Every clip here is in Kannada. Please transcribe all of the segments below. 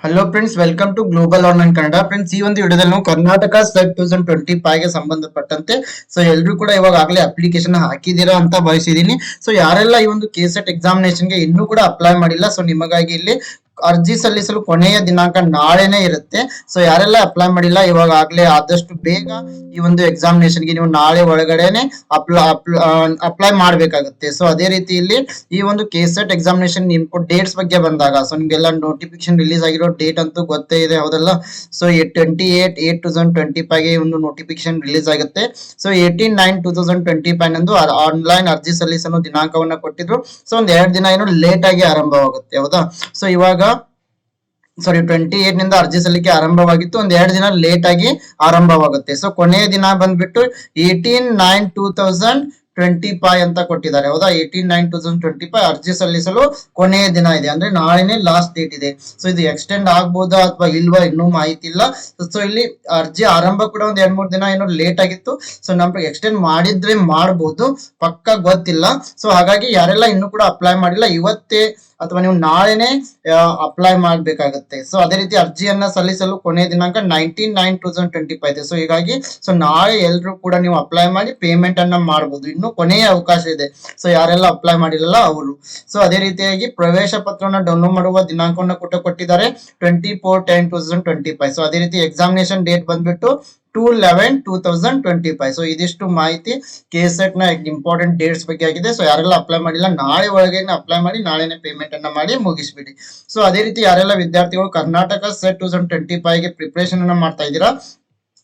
Hello friends welcome to global online Kannada friends ಈ ಒಂದು ವಿಡಿಯೋದಲ್ಲಿ ನಾವು ಕರ್ನಾಟಕ ಸೆಟ್ ತೌಸಂಡ್ ಟ್ವೆಂಟಿ ಫೈವ್ಗೆ ಸಂಬಂಧಪಟ್ಟಂತೆ ಸೊ ಎಲ್ಲರೂ ಕೂಡ ಇವಾಗ ಆಗಲೇ ಅಪ್ಲಿಕೇಶನ್ ಹಾಕಿದ್ದೀರಾ ಅಂತ ಭಾವಿಸಿದೀನಿ ಸೊ ಯಾರೆಲ್ಲ ಈ ಒಂದು ಕೆ ಸೆಟ್ ಎಕ್ಸಾಮಿನೇಷನ್ಗೆ ಇನ್ನೂ ಕೂಡ ಅಪ್ಲೈ ಮಾಡಿಲ್ಲ ಸೊ ನಿಮಗಾಗಿ ಇಲ್ಲಿ ಅರ್ಜಿ ಸಲ್ಲಿಸಲು ಕೊನೆಯ ದಿನಾಂಕ ನಾಳೆನೇ ಇರುತ್ತೆ. ಸೊ ಯಾರೆಲ್ಲ ಅಪ್ಲೈ ಮಾಡಿಲ್ಲ, ಇವಾಗ ಆಗ್ಲೇ ಆದಷ್ಟು ಬೇಗ ಈ ಒಂದು ಎಕ್ಸಾಮಿನೇಷನ್ಗೆ ನೀವು ನಾಳೆ ಒಳಗಡೆನೆ ಅಪ್ಲೈ ಅಪ್ಲೈ ಮಾಡಬೇಕಾಗುತ್ತೆ. ಸೊ ಅದೇ ರೀತಿ ಇಲ್ಲಿ ಈ ಒಂದು K SET examination input dates ಬಗ್ಗೆ ಬಂದಾಗ ಸೊ ನಿಮ್ಗೆಲ್ಲ ನೋಟಿಫಿಕೇಶನ್ ರಿಲೀಸ್ ಆಗಿರೋ ಡೇಟ್ ಅಂತೂ ಗೊತ್ತೇ ಇದೆ, ಹೌದಲ್ಲ? So twenty eight eight two thousand twenty ಫೈವ್ಗೆ ಒಂದು ನೋಟಿಫಿಕೇಶನ್ ರಿಲೀಸ್ ಆಗುತ್ತೆ. So eighteen nine two thousand twenty five ನಂದು ಆನ್ಲೈನ್ ಅರ್ಜಿ ಸಲ್ಲಿಸಲು ದಿನಾಂಕವನ್ನ ಕೊಟ್ಟಿದ್ರು. ಸೊ ಒಂದ್ ಎರಡು ದಿನ ಏನು ಲೇಟ್ ಆಗಿ ಆರಂಭವಾಗುತ್ತೆ, ಹೌದಾ? ಸೊ ಇವಾಗ ಸಾರಿ ಟ್ವೆಂಟಿ ಏಟ್ನಿಂದ ಅರ್ಜಿ ಸಲ್ಲಿಕೆ ಆರಂಭವಾಗಿತ್ತು. ಒಂದ್ ಎರಡು ದಿನ ಲೇಟ್ ಆಗಿ ಆರಂಭವಾಗುತ್ತೆ. ಸೊ ಕೊನೆಯ ದಿನ ಬಂದ್ಬಿಟ್ಟು eighteen nine two thousand twenty five ಅಂತ ಕೊಟ್ಟಿದ್ದಾರೆ. ಹೌದಾ? Eighteen nine two thousand twenty five ಅರ್ಜಿ ಸಲ್ಲಿಸಲು ಕೊನೆಯ ದಿನ ಇದೆ. ಅಂದ್ರೆ ನಾಳೆನೆ ಲಾಸ್ಟ್ ಡೇಟ್ ಇದೆ. ಸೊ ಇದು ಎಕ್ಸ್ಟೆಂಡ್ ಆಗ್ಬೋದಾ ಅಥವಾ ಇಲ್ವಾ ಇನ್ನೂ ಮಾಹಿತಿ ಇಲ್ಲ ಸೊ ಇಲ್ಲಿ ಅರ್ಜಿ ಆರಂಭ ಕೂಡ ಒಂದ್ ಎರಡ್ ಮೂರ್ ದಿನ ಏನೋ ಲೇಟ್ ಆಗಿತ್ತು. ಸೊ ನಮ್ಗೆ ಎಕ್ಸ್ಟೆಂಡ್ ಮಾಡಿದ್ರೆ ಮಾಡ್ಬೋದು. ಪಕ್ಕ ಗೊತ್ತಿಲ್ಲ. ಸೊ ಹಾಗಾಗಿ ಯಾರೆಲ್ಲ ಇನ್ನೂ ಕೂಡ ಅಪ್ಲೈ ಮಾಡಿಲ್ಲ, ಇವತ್ತೇ ಅಥವಾ ನೀವು ನಾಳೆನೆ ಅಪ್ಲೈ ಮಾಡಬೇಕಾಗುತ್ತೆ. ಸೊ ಅದೇ ರೀತಿ ಅರ್ಜಿಯನ್ನ ಸಲ್ಲಿಸಲು ಕೊನೆಯ ದಿನಾಂಕ nineteen nine two thousand twenty five ಇದೆ. ಸೊ ಹೀಗಾಗಿ ಸೊ ನಾಳೆ ಎಲ್ಲರೂ ಕೂಡ ನೀವು ಅಪ್ಲೈ ಮಾಡಿ ಪೇಮೆಂಟ್ ಅನ್ನ ಮಾಡಬಹುದು ಇನ್ನು ಕೊನೆಯ ಅವಕಾಶ ಇದೆ. ಸೊ ಯಾರೆಲ್ಲ ಅಪ್ಲೈ ಮಾಡಿರಲ್ಲ ಅವರು. ಸೊ ಅದೇ ರೀತಿಯಾಗಿ ಪ್ರವೇಶ ಪತ್ರವನ್ನು ಡೌನ್ಲೋಡ್ ಮಾಡುವ ದಿನಾಂಕವನ್ನು ಕೂಡ ಕೊಟ್ಟಿದ್ದಾರೆ twenty four ten two thousand twenty five so ಅದೇ ರೀತಿ ಎಕ್ಸಾಮಿನೇಷನ್ ಡೇಟ್ ಬಂದ್ಬಿಟ್ಟು two eleven two thousand twenty five so ಇದಿಷ್ಟು ಮಾಹಿತಿ ಕೆ ಸೆಟ್ನ ಇಂಪಾರ್ಟೆಂಟ್ ಡೇಟ್ಸ್ ಬಗ್ಗೆ ಆಗಿದೆ. ಸೊ ಯಾರೆಲ್ಲ ಅಪ್ಲೈ ಮಾಡಿಲ್ಲ, ನಾಳೆ ಒಳಗೆ ಅಪ್ಲೈ ಮಾಡಿ, ನಾಳೆನೆ ಪೇಮೆಂಟ್ ಅನ್ನ ಮಾಡಿ ಮುಗಿಸ್ಬಿಡಿ. ಸೊ ಅದೇ ರೀತಿ ಯಾರೆಲ್ಲ ವಿದ್ಯಾರ್ಥಿಗಳು Karnataka SET two thousand twenty ಫೈವ್ಗೆ preparation ಅನ್ನ ಮಾಡ್ತಾ ಇದ್ದೀರಾ?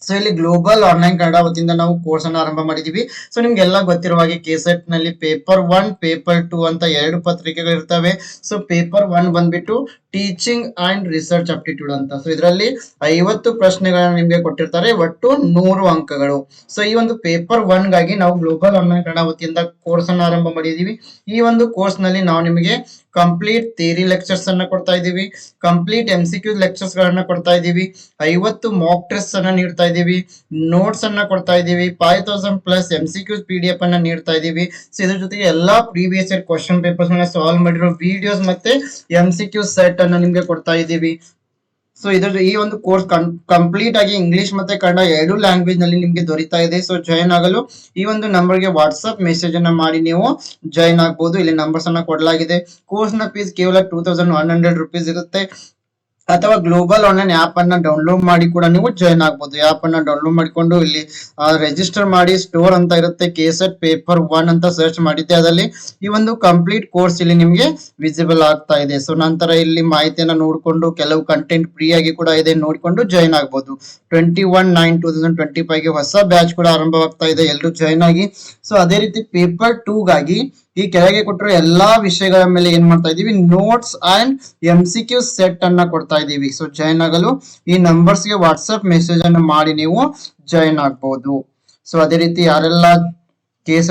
ಸೊ ಇಲ್ಲಿ ಗ್ಲೋಬಲ್ ಆನ್ಲೈನ್ ಕನ್ನಡ ವತಿಯಿಂದ ನಾವು ಕೋರ್ಸ್ ಅನ್ನು ಆರಂಭ ಮಾಡಿದೀವಿ. ಸೊ ನಿಮ್ಗೆಲ್ಲ ಗೊತ್ತಿರುವ ಹಾಗೆ ಕೆ ಸೆಟ್ನಲ್ಲಿ ಪೇಪರ್ ಒನ್ ಪೇಪರ್ ಟೂ ಅಂತ ಎರಡು ಪತ್ರಿಕೆಗಳು ಇರ್ತವೆ ಸೊ ಪೇಪರ್ ಒನ್ ಬಂದ್ಬಿಟ್ಟು ಟೀಚಿಂಗ್ ಅಂಡ್ ರಿಸರ್ಚ್ ಅಪ್ಟಿಟ್ಯೂಡ್ ಅಂತ. ಸೊ ಇದರಲ್ಲಿ ಐವತ್ತು ಪ್ರಶ್ನೆಗಳನ್ನ ನಿಮಗೆ ಕೊಟ್ಟಿರ್ತಾರೆ, ಒಟ್ಟು ನೂರು ಅಂಕಗಳು. ಸೊ ಈ ಒಂದು ಪೇಪರ್ ಒನ್ಗಾಗಿ ನಾವು ಗ್ಲೋಬಲ್ ಆನ್ಲೈನ್ ಕನ್ನಡ ವತಿಯಿಂದ ಕೋರ್ಸ್ ಅನ್ನು ಆರಂಭ ಮಾಡಿದೀವಿ. ಈ ಒಂದು ಕೋರ್ಸ್ನಲ್ಲಿ ನಾವು ನಿಮಗೆ ಕಂಪ್ಲೀಟ್ ಥಿಯರಿ ಲೆಕ್ಚರ್ಸ್ ಅನ್ನ ಕೊಡ್ತಾ ಇದೀವಿ complete M C Q lectures ಗಳನ್ನ ಕೊಡ್ತಾ ಇದೀವಿ ಐವತ್ತು ಮಾಕ್ ಟೆಸ್ಟ್ ಅನ್ನ ನೀಡ್ತಾ ಇದೀವಿ ನೋಟ್ಸ್ ಅನ್ನ ಕೊಡ್ತಾ ಇದೀವಿ five thousand plus M C Q P D F ಅನ್ನ ನೀಡ್ತಾ ಇದೀವಿ ಸೊ ಇದ್ರ ಜೊತೆಗೆ ಎಲ್ಲಾ previous year question papers solve ಮಾಡಿರೋ ವಿಡಿಯೋಸ್ ಮತ್ತೆ ಎಂ ಸಿ ಕ್ಯೂ ಸೆಟ್ ಅನ್ನ ನಿಮ್ಗೆ ಕೊಡ್ತಾ ಇದೀವಿ ಸೊ ಇದ್ರ ಈ ಒಂದು ಕೋರ್ಸ್ ಕಂಪ್ಲೀಟ್ ಆಗಿ ಇಂಗ್ಲಿಷ್ ಮತ್ತೆ ಕನ್ನಡ ಎರಡು ಲ್ಯಾಂಗ್ವೇಜ್ನಲ್ಲಿ ನಿಮ್ಗೆ ದೊರೀತಾ ಇದೆ. ಸೊ ಜಾಯಿನ್ ಆಗಲು ಈ ಒಂದು ನಂಬರ್ಗೆ ವಾಟ್ಸ್ಆಪ್ ಮೆಸೇಜ್ ಅನ್ನ ಮಾಡಿ. ನೀವು ಜಾಯಿನ್ ಆಗ್ಬಹುದು ಇಲ್ಲಿ ನಂಬರ್ಸ್ ಅನ್ನ ಕೊಡಲಾಗಿದೆ. ಕೋರ್ಸ್ನ ಫೀಸ್ ಕೇವಲ two thousand one hundred rupees ಇರುತ್ತೆ. ಅಥವಾ ಗ್ಲೋಬಲ್ ಆನ್ಲೈನ್ ಆ್ಯಪ್ ಅನ್ನ ಡೌನ್ಲೋಡ್ ಮಾಡಿ ಕೂಡ ನೀವು ಜಾಯಿನ್ ಆಗ್ಬೋದು. ಆಪ್ ಅನ್ನ ಡೌನ್ಲೋಡ್ ಮಾಡಿಕೊಂಡು ಇಲ್ಲಿ ರಿಜಿಸ್ಟರ್ ಮಾಡಿ ಸ್ಟೋರ್ ಅಂತ ಇರುತ್ತೆ. ಕೇಸೆಟ್ ಪೇಪರ್ ಒನ್ ಅಂತ ಸರ್ಚ್ ಮಾಡಿದ್ದೆ. ಅದರಲ್ಲಿ ಈ ಒಂದು ಕಂಪ್ಲೀಟ್ ಕೋರ್ಸ್ ಇಲ್ಲಿ ನಿಮಗೆ ವಿಸಿಬಲ್ ಆಗ್ತಾ ಇದೆ. ಸೊ ನಂತರ ಇಲ್ಲಿ ಮಾಹಿತಿಯನ್ನ ನೋಡಿಕೊಂಡು, ಕೆಲವು ಕಂಟೆಂಟ್ ಫ್ರೀ ಆಗಿ ಕೂಡ ಇದೆ ನೋಡಿಕೊಂಡು ಜಾಯಿನ್ ಆಗ್ಬೋದು. Twenty one nine two thousand twenty ಫೈವ್ಗೆ ಹೊಸ ಬ್ಯಾಚ್ ಕೂಡ ಆರಂಭವಾಗ್ತಾ ಇದೆ. ಎಲ್ಲರೂ ಜಾಯಿನ್ ಆಗಿ. ಸೊ ಅದೇ ರೀತಿ ಪೇಪರ್ ಟೂ ಗಾಗಿ ಈ ಕೆಳಗೆ ಕೊಟ್ಟಿರೋ ಎಲ್ಲಾ ವಿಷಯಗಳ ಮೇಲೆ ಏನ್ ಮಾಡ್ತಾ ಇದೀವಿ? Notes and M C Q set ಅನ್ನ ಕೊಡ್ತಾ ಇದೀವಿ. ಸೊ ಜಾಯಿನ್ ಆಗಲು ಈ ನಂಬರ್ಸ್ಗೆ ವಾಟ್ಸ್ಆಪ್ ಮೆಸೇಜ್ ಅನ್ನು ಮಾಡಿ ನೀವು ಜಾಯಿನ್ ಆಗ್ಬಹುದು ಸೊ ಅದೇ ರೀತಿ ಯಾರೆಲ್ಲ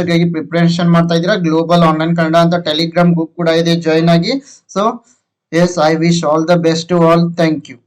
ಗಾಗಿ ಪ್ರಿಪರೇಷನ್ ಮಾಡ್ತಾ ಇದೀರಾ ಗ್ಲೋಬಲ್ ಆನ್ಲೈನ್ ಕನ್ನಡ ಅಂತ ಟೆಲಿಗ್ರಾಮ್ ಗ್ರೂಪ್ ಕೂಡ ಇದೆ. ಜಾಯ್ನ್ ಆಗಿ. So as I wish all the best to all thank you